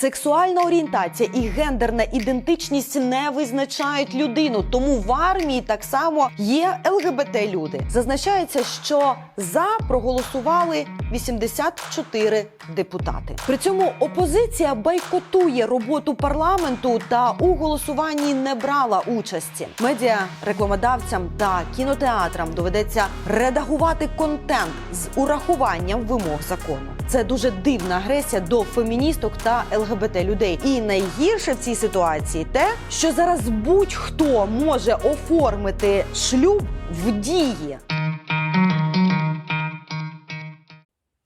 Сексуальна орієнтація і гендерна ідентичність не визначають людину, тому в армії так само є ЛГБТ люди. Зазначається, що за проголосували 84 депутати. При цьому опозиція бойкотує роботу парламенту та у голосуванні не брала участі. Медіа рекламодавцям та кінотеатрам доведеться редагувати контент з урахуванням вимог закону. Це дуже дивна агресія до феміністок та ЛГБТ людей. І найгірше в цій ситуації те, що зараз будь-хто може оформити шлюб в дії.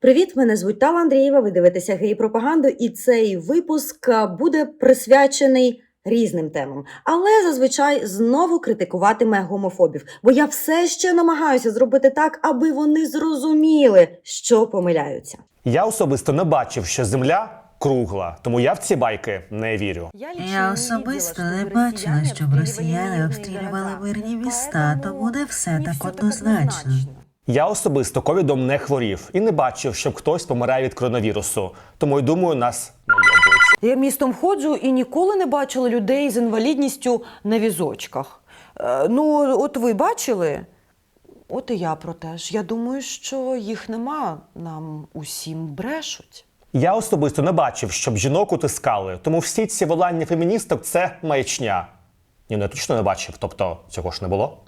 Привіт, мене звуть Тала Андрієва. Ви дивитеся гей-пропаганду, і цей випуск буде присвячений різним темам, але зазвичай знову критикуватиме гомофобів, бо я все ще намагаюся зробити так, аби вони зрозуміли, що помиляються. Я особисто не бачив, що земля кругла, тому я в ці байки не вірю. Я особисто не бачила, щоб росіяни обстрілювали мирні міста, тому не все так однозначно. Я особисто ковідом не хворів і не бачив, щоб хтось помирає від коронавірусу. Тому й думаю, нас найобують. Я містом ходжу і ніколи не бачила людей з інвалідністю на візочках. Е, ну, от ви бачили? От і я про те ж. Я думаю, що їх нема. Нам усім брешуть. Я особисто не бачив, щоб жінок утискали, тому всі ці волання феміністок це маячня. Ні, ну я точно не бачив, тобто цього ж не було.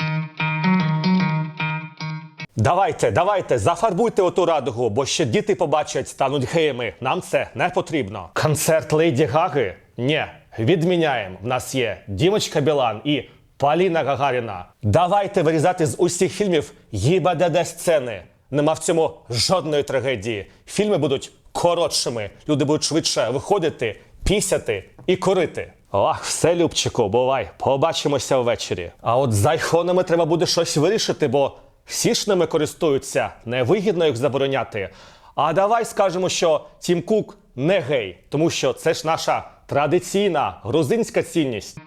Давайте, давайте, зафарбуйте оту радугу, бо ще діти побачать, стануть геями. Нам це не потрібно. Концерт Лейді Гаги? Ні, відміняємо. В нас є Дімочка Білан і Поліна Гагаріна. Давайте вирізати з усіх фільмів ГІБДД сцени. Нема в цьому жодної трагедії. Фільми будуть коротшими. Люди будуть швидше виходити, пісяти і корити. Ах, все, Любчику, бувай, побачимося ввечері. А от з айфонами треба буде щось вирішити, бо всі ж ними користуються, невигідно їх забороняти. А давай скажемо, що Тім Кук не гей, тому що це ж наша традиційна грузинська цінність.